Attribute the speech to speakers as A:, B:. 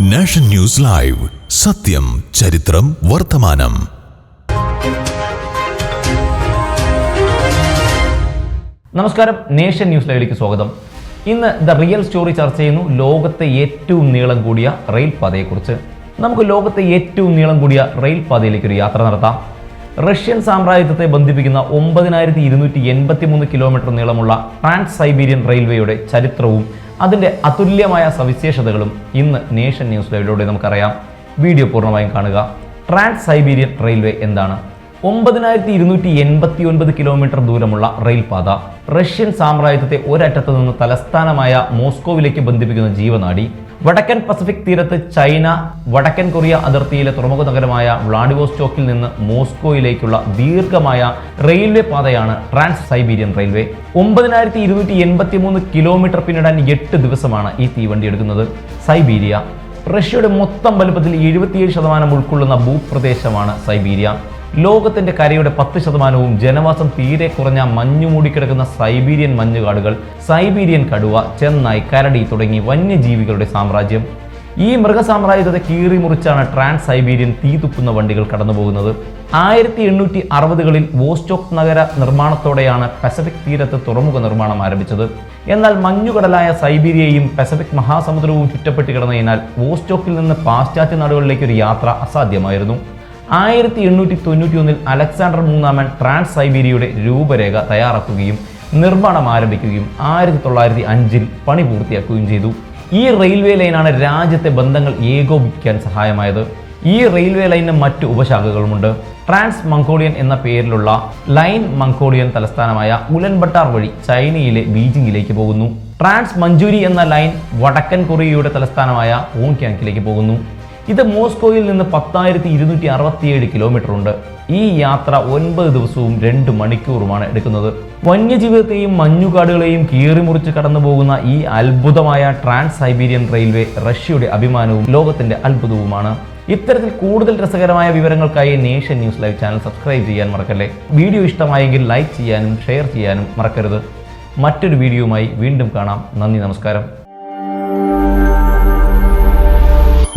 A: Nation news live. സത്യം ചരിത്രം വർത്തമാനം.
B: നമസ്കാരം. നേഷൻ ന്യൂസ് ലൈവിലേക്ക് സ്വാഗതം. ഇന്ന് ദ റിയൽ സ്റ്റോറി ചർച്ച ചെയ്യുന്നു ലോകത്തെ ഏറ്റവും നീളം കൂടിയ റെയിൽ പാതയെക്കുറിച്ച് നമുക്ക് ലോകത്തെ ഏറ്റവും നീളം കൂടിയ റെയിൽ പാതയിലേക്ക് ഒരു യാത്ര നടത്താം. റഷ്യൻ സാമ്രാജ്യത്തെ ബന്ധിപ്പിക്കുന്ന ഒമ്പതിനായിരത്തി ഇരുന്നൂറ്റി എൺപത്തി മൂന്ന് കിലോമീറ്റർ നീളമുള്ള ട്രാൻസ് സൈബീരിയൻ റെയിൽവേയുടെ ചരിത്രവും അതിന്റെ അതുല്യമായ സവിശേഷതകളും ഇന്ന് നേഷൻ ന്യൂസ് ലൈവിലൂടെ നമുക്കറിയാം. വീഡിയോ പൂർണമായും കാണുക. ട്രാൻസ് സൈബീരിയൻ റെയിൽവേ എന്താണ്? ഒമ്പതിനായിരത്തി ഇരുന്നൂറ്റി എൺപത്തി ഒൻപത് കിലോമീറ്റർ ദൂരമുള്ള റെയിൽപാത റഷ്യൻ സാമ്രാജ്യത്തെ ഒരറ്റത്തു നിന്ന് തലസ്ഥാനമായ മോസ്കോവിലേക്ക് ബന്ധിപ്പിക്കുന്ന ജീവനാടി വടക്കൻ പസഫിക് തീരത്ത് ചൈന വടക്കൻ കൊറിയ അതിർത്തിയിലെ തുറമുഖ നഗരമായ വ്ളാഡിവോസ്റ്റോക്കിൽ നിന്ന് മോസ്കോയിലേക്കുള്ള ദീർഘമായ റെയിൽവേ പാതയാണ് ട്രാൻസ് സൈബീരിയൻ റെയിൽവേ. ഒമ്പതിനായിരത്തി ഇരുന്നൂറ്റി എൺപത്തി മൂന്ന് കിലോമീറ്റർ പിന്നിടാൻ എട്ട് ദിവസമാണ് ഈ തീവണ്ടി എടുക്കുന്നത്. സൈബീരിയ. റഷ്യയുടെ മൊത്തം വലുപ്പത്തിൽ എഴുപത്തിയേഴ് ശതമാനം ഉൾക്കൊള്ളുന്ന ഭൂപ്രദേശമാണ് സൈബീരിയ. ലോകത്തിന്റെ കരയുടെ പത്ത് ശതമാനവും ജനവാസം തീരെ കുറഞ്ഞ മഞ്ഞു മൂടിക്കിടക്കുന്ന സൈബീരിയൻ മഞ്ഞുകാടുകൾ സൈബീരിയൻ കടുവ ചെന്നായ് കരടി തുടങ്ങി വന്യജീവികളുടെ സാമ്രാജ്യം. ഈ മൃഗസാമ്രാജ്യത്തെ കീറിമുറിച്ചാണ് ട്രാൻസ് സൈബീരിയൻ തീ തുപ്പുന്ന വണ്ടികൾ കടന്നുപോകുന്നത്. ആയിരത്തി എണ്ണൂറ്റി അറുപതുകളിൽ വോസ്റ്റോക്ക് നഗര നിർമ്മാണത്തോടെയാണ് പസഫിക് തീരത്ത് തുറമുഖ നിർമ്മാണം ആരംഭിച്ചത്. എന്നാൽ മഞ്ഞുകടലായ സൈബീരിയയും പസഫിക് മഹാസമുദ്രവും ചുറ്റപ്പെട്ട് കിടന്നതിനാൽ വോസ്റ്റോക്കിൽ നിന്ന് പാശ്ചാത്യ നാടുകളിലേക്ക് ഒരു യാത്ര അസാധ്യമായിരുന്നു. ആയിരത്തി എണ്ണൂറ്റി തൊണ്ണൂറ്റി ഒന്നിൽ അലക്സാണ്ടർ മൂന്നാമൻ ട്രാൻസ് സൈബീരിയയുടെ രൂപരേഖ തയ്യാറാക്കുകയും നിർമ്മാണം ആരംഭിക്കുകയും ആയിരത്തി തൊള്ളായിരത്തി അഞ്ചിൽ പണി പൂർത്തിയാക്കുകയും ചെയ്തു. ഈ റെയിൽവേ ലൈനാണ് രാജ്യത്തെ ബന്ധങ്ങൾ ഏകോപിപ്പിക്കാൻ സഹായമായത്. ഈ റെയിൽവേ ലൈനിന് മറ്റ് ഉപശാഖകളുമുണ്ട്. ട്രാൻസ് മംഗോളിയൻ എന്ന പേരിലുള്ള ലൈൻ മംഗോളിയൻ തലസ്ഥാനമായ ഉലൻബട്ടാർ വഴി ചൈനയിലെ ബീജിംഗിലേക്ക് പോകുന്നു. ട്രാൻസ് മഞ്ചൂരി എന്ന ലൈൻ വടക്കൻ കൊറിയയുടെ തലസ്ഥാനമായ ഓങ്ക്യാങ്കിലേക്ക് പോകുന്നു. ഇത് മോസ്കോയിൽ നിന്ന് പത്തായിരത്തി ഇരുന്നൂറ്റി അറുപത്തിയേഴ് കിലോമീറ്റർ ഉണ്ട് ഈ യാത്ര ഒൻപത് ദിവസവും രണ്ട് മണിക്കൂറുമാണ് എടുക്കുന്നത്. വന്യജീവിതത്തെയും മഞ്ഞുകാടുകളെയും കീറിമുറിച്ച് കടന്നു പോകുന്ന ഈ അത്ഭുതമായ ട്രാൻസ് സൈബീരിയൻ റെയിൽവേ റഷ്യയുടെ അഭിമാനവും ലോകത്തിന്റെ അത്ഭുതവുമാണ്. ഇത്തരത്തിൽ കൂടുതൽ രസകരമായ വിവരങ്ങൾക്കായി nation news live channel subscribe ചെയ്യാൻ മറക്കല്ലേ? വീഡിയോ ഇഷ്ടമായെങ്കിൽ ലൈക്ക് ചെയ്യാനും ഷെയർ ചെയ്യാനും മറക്കരുത്. മറ്റൊരു വീഡിയോയുമായി വീണ്ടും കാണാം. നന്ദി നമസ്കാരം.